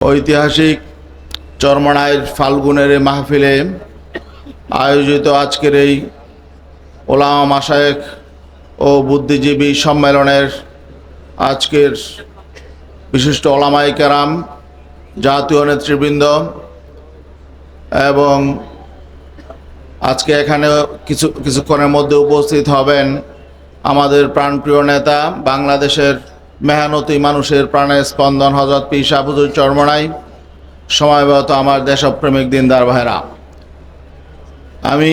ঐতিহাসিক চরমনায়ের ফাল্গুনের এই মাহফিলে আয়োজিত আজকের এই ওলামা মাসায়েক ও বুদ্ধিজীবী সম্মেলনের আজকের বিশিষ্ট ওলামাই কেরাম, জাতীয় নেতৃবৃন্দ এবং আজকে এখানে কিছু, কিছুক্ষণের মধ্যে উপস্থিত হবেন আমাদের প্রাণপ্রিয় নেতা বাংলাদেশের মেহনতি মানুষের প্রাণের স্পন্দন হজরত পি শাহুজুর চরমনাই। সময়বত আমার দেশপ্রেমিক দিনদার ভাইরা আমি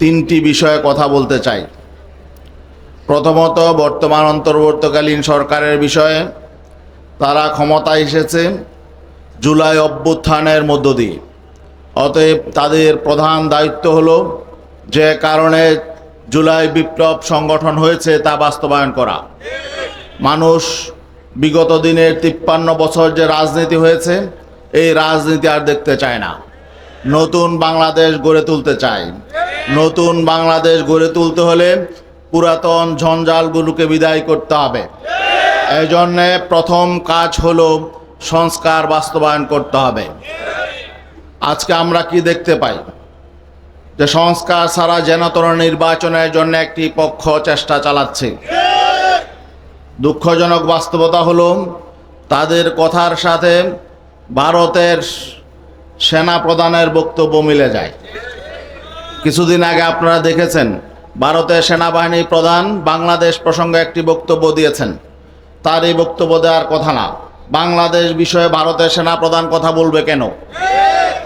তিনটি বিষয়ে কথা বলতে চাই। প্রথমত, বর্তমান অন্তর্বর্তীকালীন সরকারের বিষয়ে তারা ক্ষমতায় এসেছে জুলাই অভ্যুত্থানের মধ্য দিয়ে। অতএব তাদের প্রধান দায়িত্ব হলো যে কারণে জুলাই বিপ্লব সংগঠন হয়েছে তা বাস্তবায়ন করা। মানুষ বিগত দিনের তিপ্পান্ন বছর যে রাজনীতি হয়েছে, এই রাজনীতি আর দেখতে চায় না। নতুন বাংলাদেশ গড়ে তুলতে চায়। নতুন বাংলাদেশ গড়ে তুলতে হলে পুরাতন ঝঞ্ঝালগুলোকে বিদায় করতে হবে। এই জন্যে প্রথম কাজ হলো সংস্কার বাস্তবায়ন করতে হবে। আজকে আমরা কি দেখতে পাই? যে সংস্কার ছাড়া যেনতর নির্বাচনের জন্য একটি পক্ষ চেষ্টা চালাচ্ছে। দুঃখজনক বাস্তবতা হলো, তাদের কথার সাথে ভারতের সেনা প্রধানের বক্তব্য মিলে যায়। কিছুদিন আগে আপনারা দেখেছেন, ভারতের সেনাবাহিনী প্রধান বাংলাদেশ প্রসঙ্গে একটি বক্তব্য দিয়েছেন। তার এই বক্তব্য দেওয়ার কথা না। বাংলাদেশ বিষয়ে ভারতের সেনা প্রধান কথা বলবে কেন?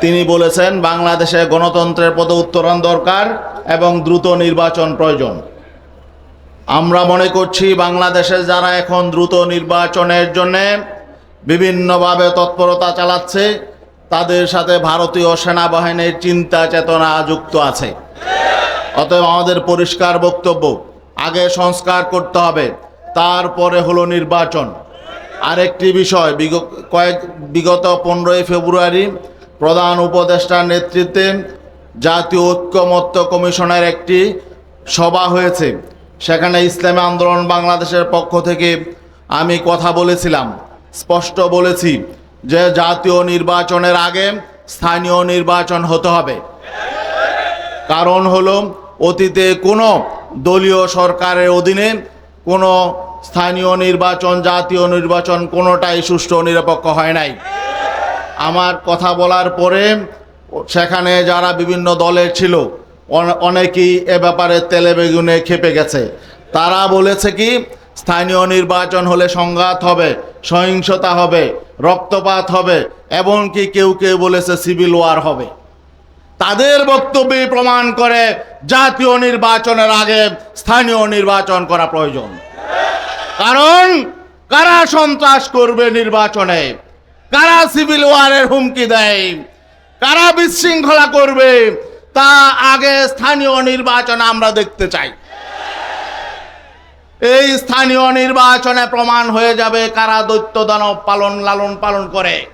তিনি বলেছেন, বাংলাদেশে গণতন্ত্রের পদে উত্তরণ দরকার এবং দ্রুত নির্বাচন প্রয়োজন। আমরা মনে করছি বাংলাদেশে যারা এখন দ্রুত নির্বাচনের জন্য বিভিন্নভাবে তৎপরতা চালাচ্ছে, তাদের সাথে ভারতীয় সেনাবাহিনীর চিন্তা চেতনা যুক্ত আছে। অতএব আমাদের পরিষ্কার বক্তব্য, আগে সংস্কার করতে হবে, তারপরে হলো নির্বাচন। আরেকটি বিষয় কয়েক, বিগত পনেরোই ফেব্রুয়ারি প্রধান উপদেষ্টার নেতৃত্বে জাতীয় ঐক্যমত্য কমিশনের একটি সভা হয়েছে। সেখানে ইসলামী আন্দোলন বাংলাদেশের পক্ষ থেকে আমি কথা বলেছিলাম, স্পষ্ট বলেছি যে জাতীয় নির্বাচনের আগে স্থানীয় নির্বাচন হতে হবে। কারণ হলো অতীতে কোনো দলীয় সরকারের অধীনে কোনো স্থানীয় নির্বাচন, জাতীয় নির্বাচন কোনোটাই সুষ্ঠু, নিরপেক্ষ হয় নাই। আমার কথা বলার পরে সেখানে যারা বিভিন্ন দলের ছিল অনেকেই এ ব্যাপারে তেলে বেগুনে খেপে গেছে। তারা বলেছে কি, স্থানীয় নির্বাচন হলে সংঘাত হবে, সহিংসতা হবে, রক্তপাত হবে, এমনকি কেউ কেউ বলেছে সিভিল ওয়ার হবে। তাদের বক্তব্যে প্রমাণ করে জাতীয় নির্বাচনের আগে স্থানীয় নির্বাচন করা প্রয়োজন। কারণ কারা সন্ত্রাস করবে নির্বাচনে? কারা সিভিল ওয়ারের হুমকি দেয়? কারা বিশৃঙ্খলা করবে? তা আগে স্থানীয় নির্বাচন আমরা দেখতে চাই। এই স্থানীয় নির্বাচনে প্রমাণ হয়ে যাবে কারা দৈত্য দানব পালন লালন পালন করে।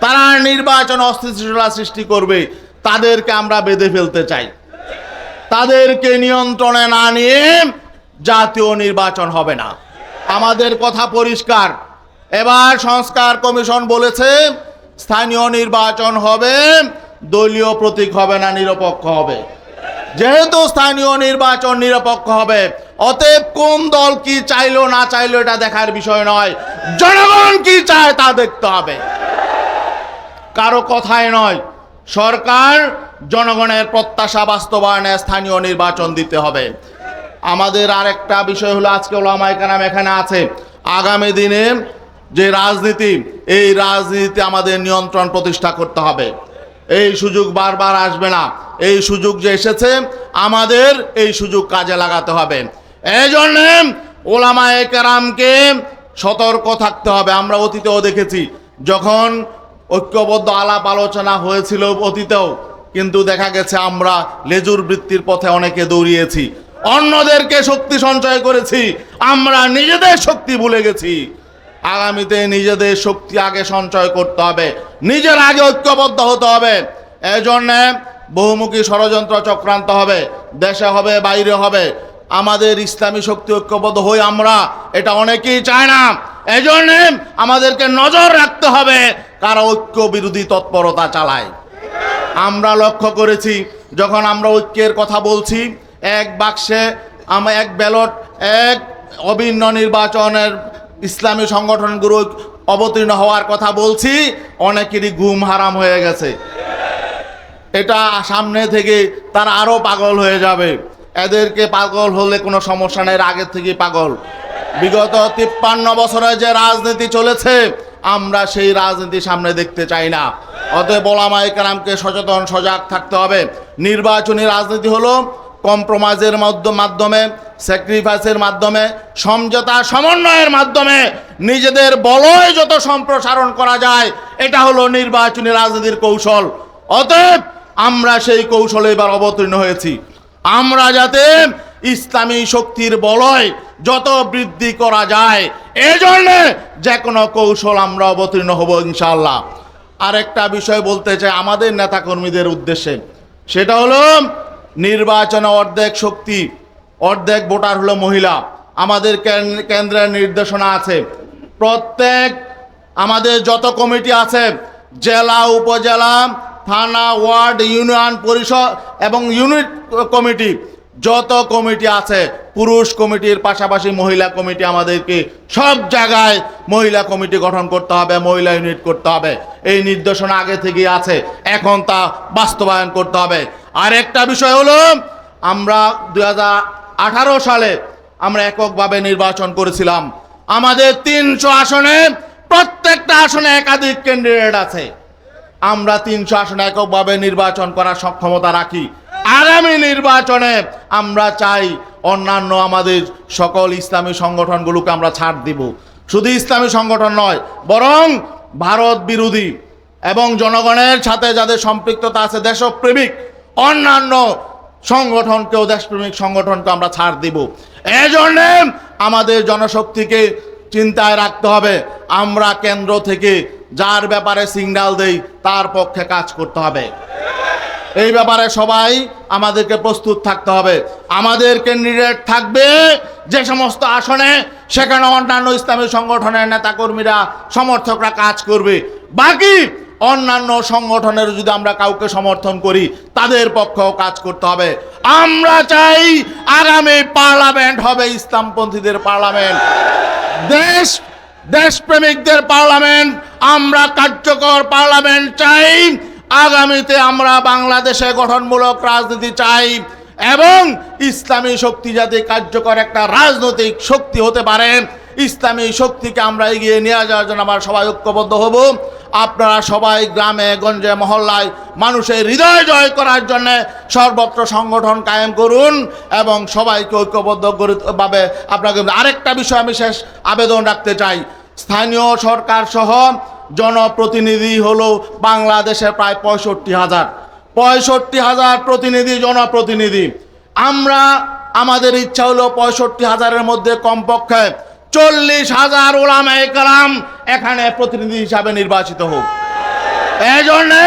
তারা নির্বাচন অস্থিতিশীলতা সৃষ্টি করবে, তাদেরকে আমরা বেঁধে ফেলতে চাই। তাদেরকে নিয়ন্ত্রণে না নিয়ে জাতীয় নির্বাচন হবে না। আমাদের কথা পরিষ্কার। এবার সংস্কার কমিশন বলেছে, স্থানীয় নির্বাচন হবে দলীয় প্রতীক হবে না, নিরপেক্ষ হবে। যেহেতু স্থানীয় নির্বাচন নিরপেক্ষ হবে, অতএব কোন দল কি চাইলো, না চাইলো, এটা দেখার বিষয় নয়। জনগণ কি চায়, তা দেখতে হবে। কারও কথায় নয়, সরকার জনগণের প্রত্যাশা বাস্তবায়নে স্থানীয় নির্বাচন দিতে হবে। আমাদের আরেকটা বিষয় হলো, আজকে ওলামায় কানাম এখানে আছে। আগামী দিনে যে রাজনীতি, এই রাজনীতিতে আমাদের নিয়ন্ত্রণ প্রতিষ্ঠা করতে হবে। এই সুযোগ বারবার আসবে না। এই সুযোগ যে এসেছে, আমাদের এই সুযোগ কাজে লাগাতে হবে। এই জন্য ওলামায়ে কেরামকে সতর্ক থাকতে হবে। আমরা অতীতেও দেখেছি, যখন ঐক্যবদ্ধ আলাপ আলোচনা হয়েছিল অতীতেও, কিন্তু দেখা গেছে আমরা লেজুর বৃত্তির পথে অনেকে দৌড়িয়েছি। অন্যদেরকে শক্তি সঞ্চয় করেছি, আমরা নিজেদের শক্তি ভুলে গেছি। আগামীতে নিজেদের শক্তি আগে সঞ্চয় করতে হবে। নিজের আগে ঐক্যবদ্ধ হতে হবে। এই জন্যে বহুমুখী ষড়যন্ত্র চক্রান্ত হবে। দেশে হবে, বাইরে হবে। আমাদের ইসলামী শক্তি ঐক্যবদ্ধ হই আমরা, এটা অনেকেই চায় না। এজন্য আমাদেরকে নজর রাখতে হবে কারা ঐক্য বিরোধী তৎপরতা চালায়। আমরা লক্ষ্য করেছি, যখন আমরা ঐক্যের কথা বলছি, এক বাক্সে আমরা এক ব্যালট, এক অভিন্ন নির্বাচনের ইসলামী সংগঠনগুলো অবতীর্ণ হওয়ার কথা বলছি, অনেকেরই ঘুম হারাম হয়ে গেছে। এটা সামনে থেকে তারা আরও পাগল হয়ে যাবে। এদেরকে পাগল হলে কোনো সমস্যা নেই আগের থেকে পাগল। বিগত তিপ্পান্ন বছরে যে রাজনীতি চলেছে, আমরা সেই রাজনীতি সামনে দেখতে চাই না। অতএব ওলামাই কালামকে সচেতন, সজাগ থাকতে হবে। নির্বাচনী রাজনীতি হলো কম্প্রোমাইজের মধ্য- মাধ্যমে স্যাক্রিফাইসের মাধ্যমে, সমঝোতা, সমন্বয়ের মাধ্যমে নিজেদের বলয় যত সম্প্রসারণ করা যায়, এটা হলো নির্বাচনী রাজনীতির কৌশল। অতএব আমরা সেই কৌশলে এবার অবতীর্ণ হয়েছি। আমরা যাতে ইসলামী শক্তির বলয় যত বৃদ্ধি করা যায়, এজন্য যে কোনো কৌশল আমরা অবতীর্ণ হব ইনশাল্লাহ আরেকটা বিষয় বলতে চাই আমাদের নেতাকর্মীদের উদ্দেশ্যে। সেটা হলো নির্বাচনে অর্ধেক শক্তি অর্ধেক ভোটার হলো মহিলা। আমাদের কেন- কেন্দ্রের নির্দেশনা আছে। প্রত্যেক আমাদের যত কমিটি আছে, জেলা, উপজেলা, থানা, ওয়ার্ড, ইউনিয়ন পরিষদ এবং ইউনিট কমিটি, যত কমিটি আছে, পুরুষ কমিটির পাশাপাশি মহিলা কমিটি আমাদেরকে সব জায়গায় মহিলা কমিটি গঠন করতে হবে, মহিলা ইউনিট করতে হবে। এই নির্দেশনা আগে থেকেই আছে, এখন তা বাস্তবায়ন করতে হবে। আর একটা বিষয় হলো, আমরা দুই সালে আমরা এককভাবে নির্বাচন করেছিলাম। আমাদের তিনশো আসনে, প্রত্যেকটা আসনে একাধিক ক্যান্ডিডেট আছে। আমরা তিনশো আসনে এককভাবে নির্বাচন করার সক্ষমতা রাখি। আগামী নির্বাচনে আমরা চাই অন্যান্য আমাদের সকল ইসলামী সংগঠনগুলোকে আমরা ছাড় দিব। শুধু ইসলামী সংগঠন নয়, বরং ভারত বিরোধী এবং জনগণের সাথে যাদের সম্পৃক্ততা আছে, দেশপ্রেমিক, অন্যান্য সংগঠনকেও, দেশপ্রেমিক সংগঠনকে আমরা ছাড় দিব। এই জন্যে আমাদের জনশক্তিকে চিন্তায় রাখতে হবে। আমরা কেন্দ্র থেকে যার ব্যাপারে সিগন্যাল দেই, তার পক্ষে কাজ করতে হবে। এই ব্যাপারে সবাই আমাদেরকে প্রস্তুত থাকতে হবে। আমাদের ক্যান্ডিডেট থাকবে যে সমস্ত আসনে সেখানে অন্যান্য ইসলামী সংগঠনের নেতাকর্মীরা, সমর্থকরা কাজ করবে। বাকি অন্যান্য সংগঠনের যদি আমরা কাউকে সমর্থন করি, তাদের পক্ষেও কাজ করতে হবে। আমরা চাই আগামী পার্লামেন্ট হবে ইসলামপন্থীদের পার্লামেন্ট। দেশ, দেশপ্রেমিকদের পার্লামেন্ট, আমরা কার্যকর পার্লামেন্ট চাই। আগামীতে আমরা বাংলাদেশে গঠনমূলক রাজনীতি চাই এবং ইসলামী শক্তি যাতে কার্যকর একটা রাজনৈতিক শক্তি হতে পারে ইসলামী শক্তিকে আমরা এগিয়ে নিয়ে যাওয়ার জন্য আমরা সবাই ঐক্যবদ্ধ হব। আপনারা সবাই গ্রামে, গঞ্জে, মহল্লায় মানুষের হৃদয় জয় করার জন্য সর্বত্র সংগঠন কায়েম করুন এবং সবাইকে ঐক্যবদ্ধ করে আপনাকে আরেকটা বিষয় আমি শেষ আবেদন রাখতে চাই। স্থানীয় সরকার সহ জনপ্রতিনিধি হলো বাংলাদেশের প্রায় পঁয়ষট্টি হাজার। পঁয়ষট্টি হাজার প্রতিনিধি, জনপ্রতিনিধি। আমরা, আমাদের ইচ্ছা হলো পঁয়ষট্টি হাজারের মধ্যে কমপক্ষে চল্লিশ হাজার ওলামায়ে কালাম এখানে প্রতিনিধি হিসাবে নির্বাচিত হোক। এই জন্যে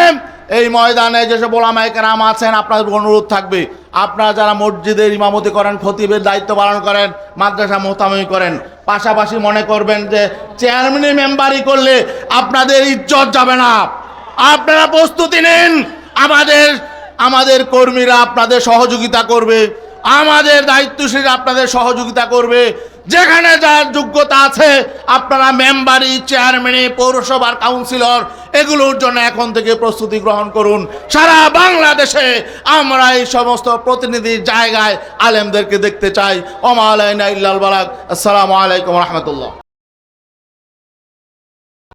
এই ময়দানে যেসব ওলামায়ে কেরাম আছেন, আপনাদের অনুরোধ থাকবে, আপনারা যারা মসজিদের ইমামতি করেন, খতিবের দায়িত্ব পালন করেন, মাদ্রাসা মোহতামি করেন, পাশাপাশি মনে করবেন যে চেয়ারম্যানি মেম্বারি করলে আপনাদের ইজ্জত যাবে না। আপনারা প্রস্তুতি নিন, আমাদের আমাদের কর্মীরা আপনাদের সহযোগিতা করবে, আমাদের দায়িত্বশীল আপনাদের সহযোগিতা করবে যেখানে যার যোগ্যতা আছে, আপনারা মেম্বারি, চেয়ারম্যানি, পৌরসভার কাউন্সিলর, এগুলোর জন্য এখন থেকে প্রস্তুতি গ্রহণ করুন। সারা বাংলাদেশে আমরা এই সমস্ত প্রতিনিধির জায়গায় আলেমদেরকে দেখতে চাই। ওমা আলাইনা ইল্লাল বালাক। আসসালামু আলাইকুম রহমতুল্লাহ।